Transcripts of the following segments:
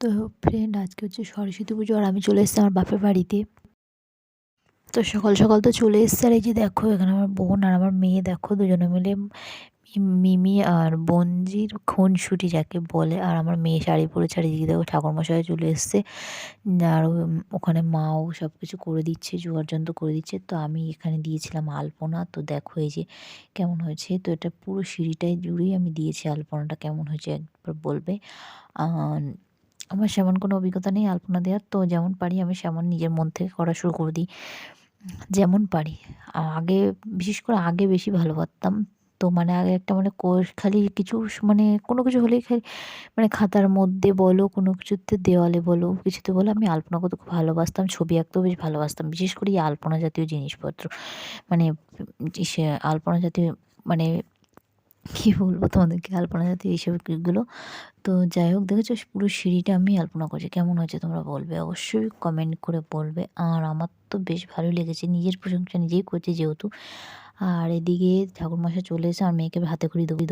তো ফ্রেন্ড আজকে হচ্ছে সরস্বতী পুজো আর আমি চলে এসেছি আমার বাপের বাড়িতে। তো সকাল সকাল তো চলে এসছে আর এই যে দেখো, এখানে আমার বোন আর আমার মেয়ে দেখো, দুজনে মিলে মিমি আর বঞ্জির খুনসুটি যাকে বলে, আর আমার মেয়ে শাড়ি পরে চারিদিকে দেখো ঠাকুরমশাই চলে এসছে। আর ওখানে মাও সব কিছু করে দিচ্ছে, জোগাড় যন্ত্র করে দিচ্ছে। তো আমি এখানে দিয়েছিলাম আলপনা। তো দেখো এই যে কেমন হয়েছে, তো এটা পুরো সিঁড়িটাই জুড়েই আমি দিয়েছি আলপনাটা, কেমন হয়েছে একবার বলবে। আমার সেমন কোনো অভিজ্ঞতা নেই আলপনা দেওয়ার তো যেমন পারি আমি সেমন নিজের মন থেকে করা শুরু করে দিই। যেমন পারি। আগে, বিশেষ করে আগে বেশি ভালো পারতাম তো মানে আগে একটা মানে খালি কিছু মানে কোনো কিছু হলেই খালি মানে খাতার মধ্যে বলো, কোনো কিছুতে দেওয়ালে বলো, কিছুতে বলো, আমি আলপনা করতে খুব ভালোবাসতাম, ছবি আঁকতেও বেশ ভালোবাসতাম। বিশেষ করে এই আলপনা জাতীয় জিনিসপত্র। মানে আলপনা জাতীয় মানে কী বলব তোমাদেরকে? আলপনা জাতীয় এইসব এইসবগুলো তো যাই হোক, দেখেছ, পুরো সিঁড়িটা আমি আলপনা করছি। কেমন হয়েছে তোমরা বলবে? অবশ্যই কমেন্ট করে বলবে। আর আমার তো বেশ ভালোই লেগেছে। নিজের প্রশংসা নিজেই করছে যেহেতু। আর এদিকে ঠাকুরমশাই চলে এসে আর মেয়েকে হাতে করে দেবো।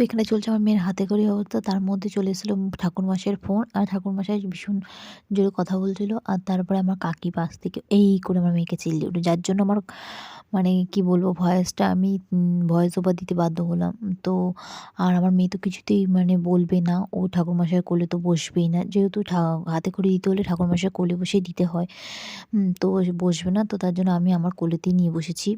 তো এখানে চলছে আমার মেয়ের হাতে করে অবস্থা। তার মধ্যে চলে এসেছিল ঠাকুরমশাইয়ের ফোন আর ঠাকুর ঠাকুরমশাই ভীষণ জোরে কথা বলছিল আর তারপরে আমার কাকি পাশ থেকে এই করে আমার মেয়েকে চিল্লি উঠে যার জন্য আমার মানে কি বলব, ভয়েসটা আমি ভয়েস ওভার দিতে বাধ্য হলাম। তো আর আমার মেয়ে তো কিছুতেই মানে বলবে না। ও ঠাকুর ঠাকুরমশাইয়ের কোলে তো বসবেই না। যেহেতু হাতে করে দিতে হলে ঠাকুরমশাইয়ের কোলে বসেই দিতে হয়। তো বসবে না। তো তার জন্য আমি আমার কোলেতেই নিয়ে বসেছি।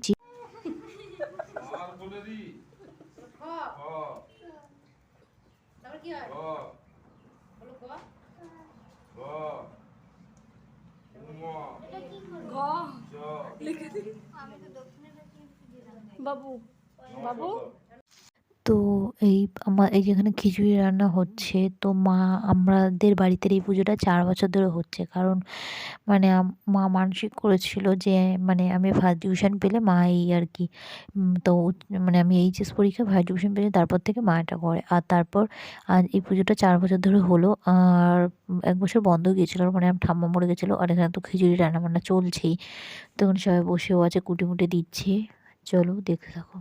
কি হয়? বলো ক গ লিখে বাবু। বাবু? এই আমার এই যেখানে খিচুড়ি রান্না হচ্ছে, তো মা আমাদের বাড়িতে এই পুজোটা চার বছর ধরে হচ্ছে। কারণ মানে মা মানসিক করেছিল যে মানে আমি ফার্স্ট ডিভিশন পেলে মা এই আর কি তো মানে আমি এইচএস পরীক্ষা ফার্স্ট ডিভিশন পেলে তারপর থেকে মা এটা করে। আর তারপর আর এই পুজোটা চার বছর ধরে হলো, আর এক বছর বন্ধ গিয়েছিল মানে আমার ঠাম্মা মরে গেছিল, আর এখানে তো খিচুড়ি রান্না বান্না চলছেই তখন সবাই বসেও আছে কুটি মুটে দিচ্ছে। চলো দেখতে থাকো।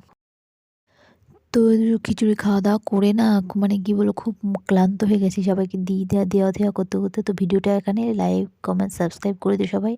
তো খিচুড়ি খাওয়া দাওয়া করে না মানে কি বলো খুব ক্লান্ত হয়ে গেছি সবাইকে। দিয়ে, দেওয়া দেওয়া দেওয়া করতে করতে তো ভিডিওটা এখানে লাইক কমেন্ট সাবস্ক্রাইব করে দিও সবাই।